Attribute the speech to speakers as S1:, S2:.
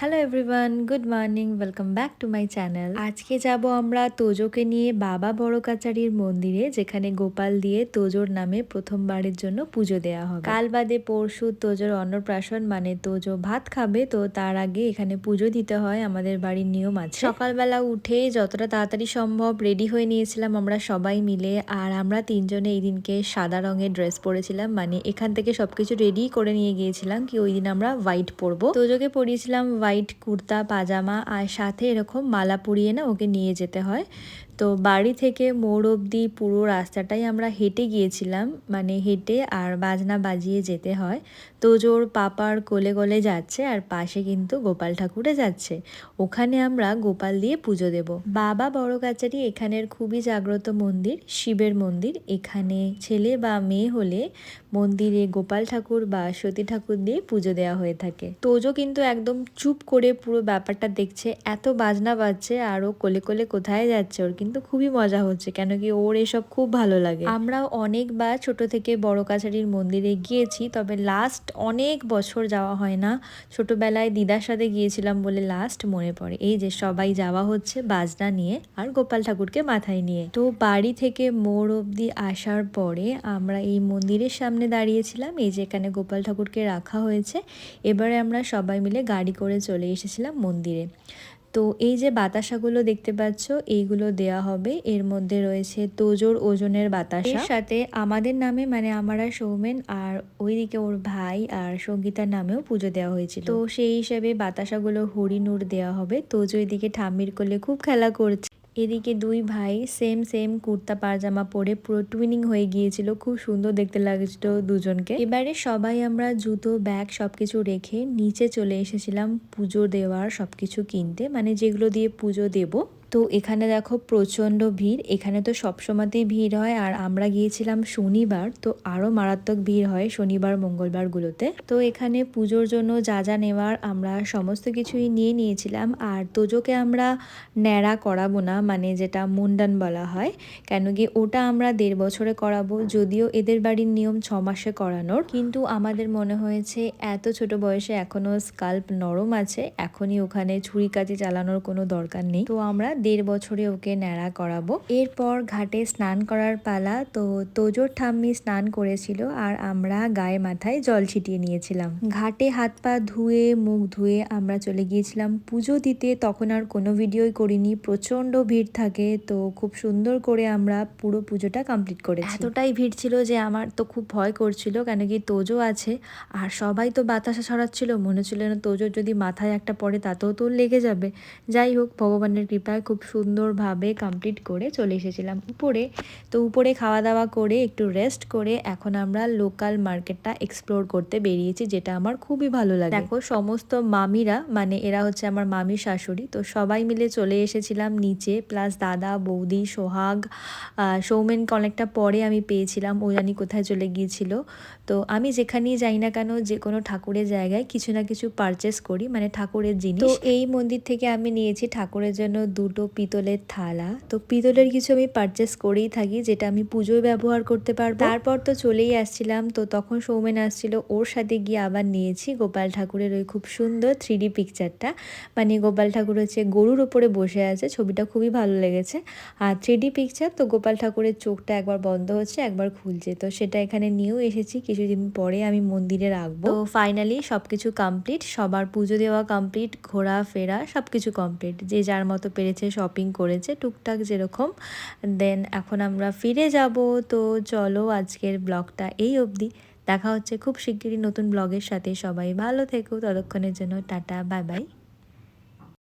S1: Hello everyone good morning welcome back to my channel আজকে যাব আমরা তোজোকে নিয়ে বাবা বড় কাচারির মন্দিরে, যেখানে গোপাল দিয়ে তোজোর নামে প্রথমবারের জন্য পুজো দেওয়া হবে। কাল বাদে পরশু তোজোর অন্নপ্রাশন মানে তোজো ভাত খাবে, তো তার আগে এখানে পুজো দিতে হয়, আমাদের বাড়ির নিয়ম আছে। সকালবেলা উঠে যতটা তাড়াতাড়ি সম্ভব রেডি হয়ে নিয়েছিলাম আমরা সবাই মিলে, আর আমরা তিনজনে এই দিনকে সাদা রঙের ড্রেস পরেছিলাম মানে এখান থেকে সবকিছু রেডি করে নিয়ে গিয়েছিলাম, কি ওই দিন আমরা হোয়াইট পরবো। তোজোকে পরিয়েছিলাম হোয়াইট কুর্তা পাজামা আর সাথে এরকম মালা পরিয়ে না ওকে নিয়ে যেতে হয়। তো বাড়ি থেকে মোড় অবধি পুরো রাস্তাটাই আমরা হেঁটে গিয়েছিলাম মানে হেঁটে আর বাজনা বাজিয়ে যেতে হয়। তোজোর পাপার কোলে কোলে যাচ্ছে আর পাশে কিন্তু গোপাল ঠাকুরে যাচ্ছে। ওখানে আমরা গোপাল দিয়ে পুজো দেব। বাবা বড় কাচারি এখানের খুবই জাগ্রত মন্দির, শিবের মন্দির। এখানে ছেলে বা মেয়ে হলে মন্দিরে গোপাল ঠাকুর বা সতী ঠাকুর দিয়ে পুজো দেওয়া হয়ে থাকে। তোজো কিন্তু একদম চুপ করে পুরো ব্যাপারটা দেখছে, এত বাজনা বাজছে আর ও কোলে কোলে কোথায় যাচ্ছে? ওর কিন্তু খুবই মজা হচ্ছে, কেন কি ওর এসব খুব ভালো লাগে। আমরা অনেকবার ছোট থেকে বড় কাছারির মন্দিরে গিয়েছি, তবে লাস্ট অনেক বছর যাওয়া হয় না। ছোটবেলায় দিদার সাথে গিয়েছিলাম বলে লাস্ট মনে পড়ে। এই যে সবাই যাওয়া হচ্ছে বাজনা নিয়ে আর গোপাল ঠাকুরকে মাথায় নিয়ে। তো বাড়ি থেকে মোড় অব্দি আসার পরে আমরা এই মন্দিরের সামনে দাঁড়িয়েছিলাম, এই যে এখানে গোপাল ঠাকুরকে রাখা হয়েছে। এবারে আমরা সবাই মিলে গাড়ি করে চলে এসেছিলাম মন্দিরে। তো এই যে বাতাসাগুলো দেখতে পাচ্ছ, এইগুলো দেয়া হবে। এর মধ্যে রয়েছে তোজোর ওজনের বাতাসা। সাথে আমাদের নামে মানে আমার সৌমেন আর ওইদিকে ওর ভাই আর সঙ্গীতার নামেও পুজো দেওয়া হয়েছিল। তো সেই হিসেবে বাতাসাগুলো হরিণুর দেওয়া হবে। তোজো এদিকে ঠাম্মির কোলে খুব খেলা করছে। এদিকে দুই ভাই সেম সেম কুর্তা পাজামা পরে পুরো টুইনিং হয়ে গিয়েছিল। খুব সুন্দর দেখতে লাগছিল দুজনকে। এবারে সবাই আমরা জুতো ব্যাগ সবকিছু রেখে নিচে চলে এসেছিলাম পুজো দেওয়ার সবকিছু কিনতে। মানে যেগুলো দিয়ে পুজো দেবো। তো এখানে দেখো প্রচণ্ড ভিড়। এখানে তো সবসময়তেই ভিড় হয় আর আমরা গিয়েছিলাম শনিবার, তো আরও মারাত্মক ভিড় হয় শনিবার মঙ্গলবারগুলোতে তো এখানে পুজোর জন্য যা যা নেওয়ার আমরা সমস্ত কিছুই নিয়ে নিয়েছিলাম। আর তোজোকে আমরা ন্যাড়া করাবো না মানে যেটা মুন্ডান বলা হয়, কেন কি ওটা আমরা দেড় বছরে করাবো, যদিও এদের বাড়ির নিয়ম ছ মাসে করানোর। কিন্তু আমাদের মনে হয়েছে এত ছোট বয়সে এখনও স্কাল্প নরম আছে, এখনই ওখানে ছুরি কাজে চালানোর কোনো দরকার নেই। তো আমরা দেড় বছরে ওকে ন্যাড়া করাবো। এরপর ঘাটে স্নান করার পালা তো তোজোর ঠাম্মি স্নান করেছিল আর আমরা গায়ে মাথায় জল ছিটিয়ে নিয়েছিলাম। ঘাটে হাত পা ধুয়ে, মুখ ধুয়ে আমরা চলে গিয়েছিলাম পুজো দিতে। তখন আর কোনো ভিডিওই করিনি প্রচণ্ড ভিড় থাকে তো খুব সুন্দর করে আমরা পুরো পুজোটা কমপ্লিট করেছি। এতটাই ভিড় ছিল যে আমার তো খুব ভয় করছিল কেন কি তোজো আছে আর সবাই তো বাতাসা ছড়াচ্ছিল। মনে ছিল না তোজোর যদি মাথায় একটা পড়ে তাতেও তো লেগে যাবে। যাই হোক, ভগবানের কৃপায় খুব সুন্দরভাবে কমপ্লিট করে চলে এসেছিলাম উপরে। তো উপরে খাওয়া দাওয়া করে একটু রেস্ট করে এখন আমরা লোকাল মার্কেটটা এক্সপ্লোর করতে বেরিয়েছি যেটা আমার খুবই ভালো লাগে। দেখো সমস্ত মামিরা মানে এরা হচ্ছে আমার মামির শাশুড়ি তো সবাই মিলে চলে এসেছিলাম নিচে প্লাস দাদা বৌদি সোহাগ সৌমেনকে অনেকটা পরে আমি পেয়েছিলাম ও জানি কোথায় চলে গিয়েছিল। তো আমি যেখানেই যাই না কেন যে কোনো ঠাকুরের জায়গায় কিছু না কিছু পারচেস করি মানে ঠাকুরের জিনিস। তো এই মন্দির থেকে আমি নিয়েছি ঠাকুরের জন্য দুটো পিতলের থালা। তো পিতলের কিছু আমি পারচেস করেই থাকি, যেটা আমি পুজোয় ব্যবহার করতে পারব। তারপর তো চলেই আসছিলাম, তো তখন সৌমেন আসছিল, ওর সাথে গিয়ে আবার নিয়েছি গোপাল ঠাকুরের ওই খুব সুন্দর থ্রি পিকচারটা মানে গোপাল ঠাকুর হচ্ছে গরুর ওপরে বসে আছে, ছবিটা খুবই ভালো লেগেছে। আর থ্রি পিকচার তো গোপাল ঠাকুরের চোখটা একবার বন্ধ হচ্ছে, একবার খুলছে। তো সেটা এখানে নিয়েও এসেছি, কিছুদিন পরে আমি মন্দিরে রাখব। তো ফাইনালি সব কিছু কমপ্লিট সবার পুজো দেওয়া কমপ্লিট ঘোরা ফেরা সব কিছু কমপ্লিট যে যার মতো পেরেছে শপিং করেছে টুকটাক যেরকম। দেন এখন আমরা ফিরে যাব। তো চলো আজকের ব্লগটা এই অবধি। দেখা হচ্ছে খুব শিগগিরই নতুন ব্লগের সাথে। সবাই ভালো থেকো। ততক্ষণের জন্য টাটা বাই বাই